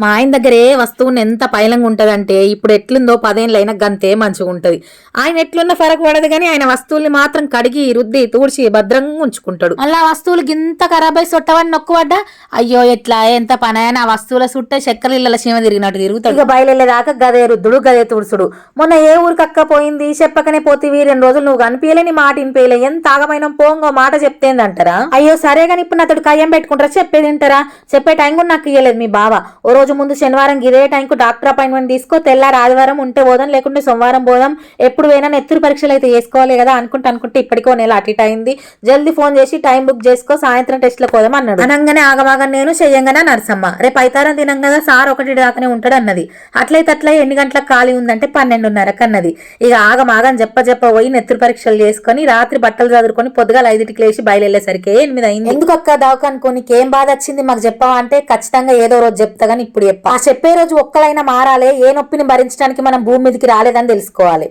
మా ఆయన దగ్గర ఏ వస్తువుని ఎంత పైలంగా ఉంటదంటే ఇప్పుడు ఎట్లుందో పదేళ్ళైనా గంతే మంచిగా ఉంటది ఆయన ఎట్లున్న ఫరక్ పడదు కానీ ఆయన వస్తువుల్ని మాత్రం కడిగి రుద్ది తూడ్చి భద్రంగా ఉంచుకుంటాడు. అలా వస్తువులు గింత ఖరాబ్ అయి సొట్టవని నొక్కుపడ్డా అయ్యో ఎట్లా ఎంత పని అయినా ఆ వస్తువుల సుట్టే చెక్కలు ఇళ్ళ సీమ తిరిగినట్టు తిరుగుతాడు. ఇక బయలుదేరాక గదే రుద్దుడు గదే తుడుసుడు మొన్న ఏ ఊరికి అక్క పోయింది చెప్పకనే పోతివి రెండు రోజులు నువ్వు కనిపించలే నీ మాట వినిపించలే ఎంత ఆగమైన పోంగో మాట చెప్తేందంటారా? అయ్యో సరే కానీ ఇప్పుడు నాతోడు కయ్యం పెట్టుకుంటారా? చెప్పేది వింటారా? చెప్పే టైం కూడా నాకు ఇయ్యలేదు మీ బావ. ఓ రోజు ముందు శనివారం ఇదే టైంకు డాక్టర్ అపాయింట్మెంట్ తీసుకో తెల్లారి ఆదివారం ఉంటే పోదాం లేకుంటే సోమవారం పోదాం ఎప్పుడు పోయినా నెత్తురు పరీక్షలు అయితే చేసుకోవాలి కదా అనుకుంటే అనుకుంటే ఇప్పటికో నెల అటు అయింది. జల్దీ ఫోన్ చేసి టైం బుక్ చేసుకో సాయంత్రం టెస్ట్లకు పోదాం అన్నాడు. అనగానే ఆగమాగం నేను చెయ్యంగానే నరసమ్మ రేపు అయితారం తినం కదా సార్ ఒకటి దాకానే ఉంటాడు అన్నది. అట్లయితే అట్లా ఎన్ని గంటలకు ఖాళీ ఉందంటే పన్నెండున్నరకు అన్నది. ఇక ఆగమాగం చెప్ప చెప్ప పోయి నెత్తురు పరీక్షలు చేసుకొని రాత్రి బట్టలు చదువుకొని పొద్దుగాల ఐదింటికి లేచి బయలుదేరేసరికి ఎనిమిది అయింది. ఎందుకు అక్క దావకనుకోని ఏం బాధ వచ్చింది? మాకు చెప్పవా అంటే ఖచ్చితంగా ఏదో రోజు చెప్తా కానీ ఇప్పుడు చెప్పా. ఆ చెప్పే రోజు ఒక్కలైనా మారాలే ఏ నొప్పిని భరించడానికి మనం భూమి మీదకి రాలేదని తెలుసుకోవాలి.